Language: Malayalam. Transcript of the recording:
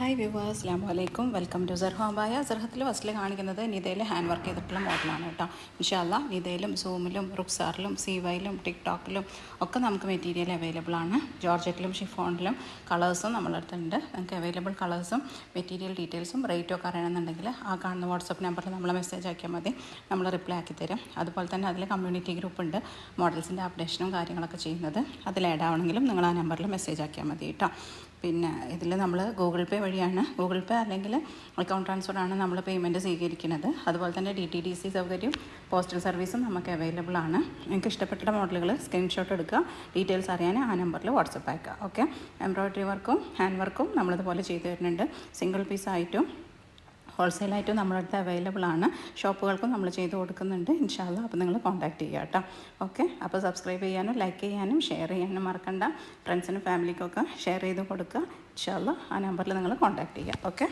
ഹായ് വ്യൂവേഴ്സ് അസ്ലാം വലൈക്കും വെൽക്കം ടു സെർഹോബായ സർഹത്തിൽ ഫസ്റ്റിൽ കാണിക്കുന്നത് നിതയിൽ ഹാൻഡ് വർക്ക് ചെയ്തിട്ടുള്ള മോഡലാണ് കേട്ടോ. ഇൻഷാല്ല നിതയിലും സൂമിലും റുക്സാറിലും സീവയിലും ടിക്ടോക്കിലും ഒക്കെ നമുക്ക് മെറ്റീരിയൽ അവൈലബിൾ ആണ്. ജോർജറ്റിലും ഷിഫോണിലും കളേഴ്സും നമ്മളടുത്തുണ്ട് നമുക്ക് അവൈലബിൾ കളേഴ്സും മെറ്റീരിയൽ ഡീറ്റെയിൽസും റേറ്റും ഒക്കെ അറിയണമെന്നുണ്ടെങ്കിൽ ആ കാണുന്ന വാട്സപ്പ് നമ്പറിൽ നമ്മൾ മെസ്സേജ് ആക്കിയാൽ മതി. നമ്മൾ റിപ്ലൈ ആക്കി തരും. അതുപോലെ തന്നെ അതിൽ കമ്മ്യൂണിറ്റി ഗ്രൂപ്പ് ഉണ്ട്. മോഡൽസിന്റെ അപ്ഡേഷനും കാര്യങ്ങളൊക്കെ ചെയ്യുന്നത്. അതിൽ ആഡ് ആവണമെങ്കിലും നിങ്ങൾ ആ നമ്പറിൽ മെസ്സേജ് ആക്കിയാൽ മതി കേട്ടോ. പിന്നെ ഇതിൽ നമ്മൾ ഗൂഗിൾ പേ വഴിയാണ്. ഗൂഗിൾ പേ അല്ലെങ്കിൽ അക്കൗണ്ട് ട്രാൻസ്ഫറാണ് നമ്മൾ പേയ്മെന്റ് സ്വീകരിക്കുന്നത്. അതുപോലെ തന്നെ ഡി ടി ഡി സി സൗകര്യം പോസ്റ്റൽ സർവീസും നമുക്ക് അവൈലബിൾ ആണ്. നിങ്ങൾക്ക് ഇഷ്ടപ്പെട്ട മോഡലുകൾ സ്ക്രീൻഷോട്ട് എടുക്കുക. ഡീറ്റെയിൽസ് അറിയാൻ ആ നമ്പറിൽ വാട്സപ്പ് അയക്കുക. ഓക്കെ? എംബ്രോയ്ഡറി വർക്കും ഹാൻഡ് വർക്കും നമ്മളിതുപോലെ ചെയ്തു തരുന്നുണ്ട്. സിംഗിൾ പീസ് ആയിട്ടും ഹോൾസെയിലായിട്ടും നമ്മുടെ അടുത്ത് അവൈലബിൾ ആണ്. ഷോപ്പുകൾക്കും നമ്മൾ ചെയ്ത് കൊടുക്കുന്നുണ്ട്. ഇൻഷാല്ല അപ്പോൾ നിങ്ങൾ കോൺടാക്റ്റ് ചെയ്യുക കേട്ടോ. ഓക്കെ അപ്പോൾ സബ്സ്ക്രൈബ് ചെയ്യാനും ലൈക്ക് ചെയ്യാനും ഷെയർ ചെയ്യാനും മറക്കണ്ട. ഫ്രണ്ട്സിനും ഫാമിലിക്കൊക്കെ ഷെയർ ചെയ്ത് കൊടുക്കുക. ഇൻഷാല്ല ആ നമ്പറിൽ നിങ്ങൾ കോൺടാക്റ്റ് ചെയ്യുക. ഓക്കെ